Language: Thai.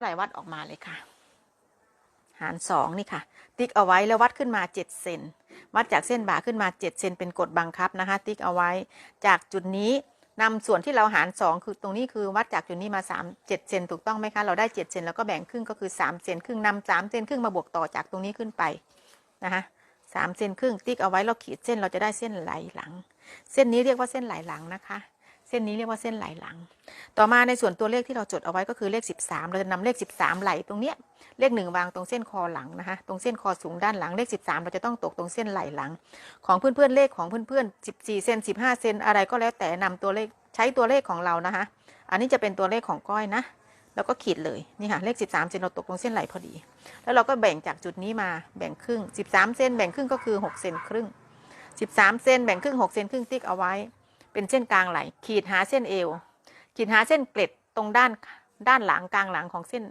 ไหลวัดออกมาเลยค่ะ หารสองนี่ค่ะ ติ๊กเอาไว้แล้ววัดขึ้นมาเจ็ดเซนวัดจากเส้นบ่าขึ้นมาเจ็ดเซนเป็นกฎบังคับนะคะ ติ๊กเอาไว้ จากจุดนี้นำส่วนที่เราหารสองคือตรงนี้คือวัดจากจุดนี้มาสามเจ็ดเซนถูกต้องไหมคะเราได้เจ็ดเซนแล้วก็แบ่งครึ่งก็คือสามเซนครึ่งนำสามเซนครึ่งมาบวกต่อจากตรงนี้ขึ้นไปนะคะสามเซนครึ่งติ๊กเอาไว้เราขีดเส้นเราจะได้เส้นไหลหลัง เส้นนี้เรียกว่าเส้นไหลหลังนะคะ เส้นนี้เรียกว่าเส้นไหลหลัง ต่อมาในส่วนตัวเลขที่เราจดเอาไว้ก็คือเลข 13 เราจะนำเลข 13 ไหลตรงเนี้ยเลขหนึ่งวางตรงเส้นคอหลังนะคะ ตรงเส้นคอสูงด้านหลังเลข 13 เราจะต้องตกตรงเส้นไหลหลัง ของเพื่อนๆเลขของเพื่อนๆ14เซน15 เซนอะไรก็แล้วแต่นำตัวเลขใช้ตัวเลขของเรานะคะ อันนี้จะเป็นตัวเลขของก้อยนะแล้วก็ขีดเลยนี่ค่ะเลข 13เซนเราตกตรงเส้นไหลพอดี แล้วเราก็แบ่งจากจุดนี้มาแบ่งครึ่ง 13 เซนแบ่งครึ่งก็คือ 6 เซนครึ่ง 13 เซนแบ่งครึ่ง 6 เซนครึ่งติ๊กเอาไว้ เป็นเส้นกลางไหล ขีดหาเส้นเอว ขีดหาเส้นเกล็ดตรงด้านด้านหลังกลางหลังของเส้น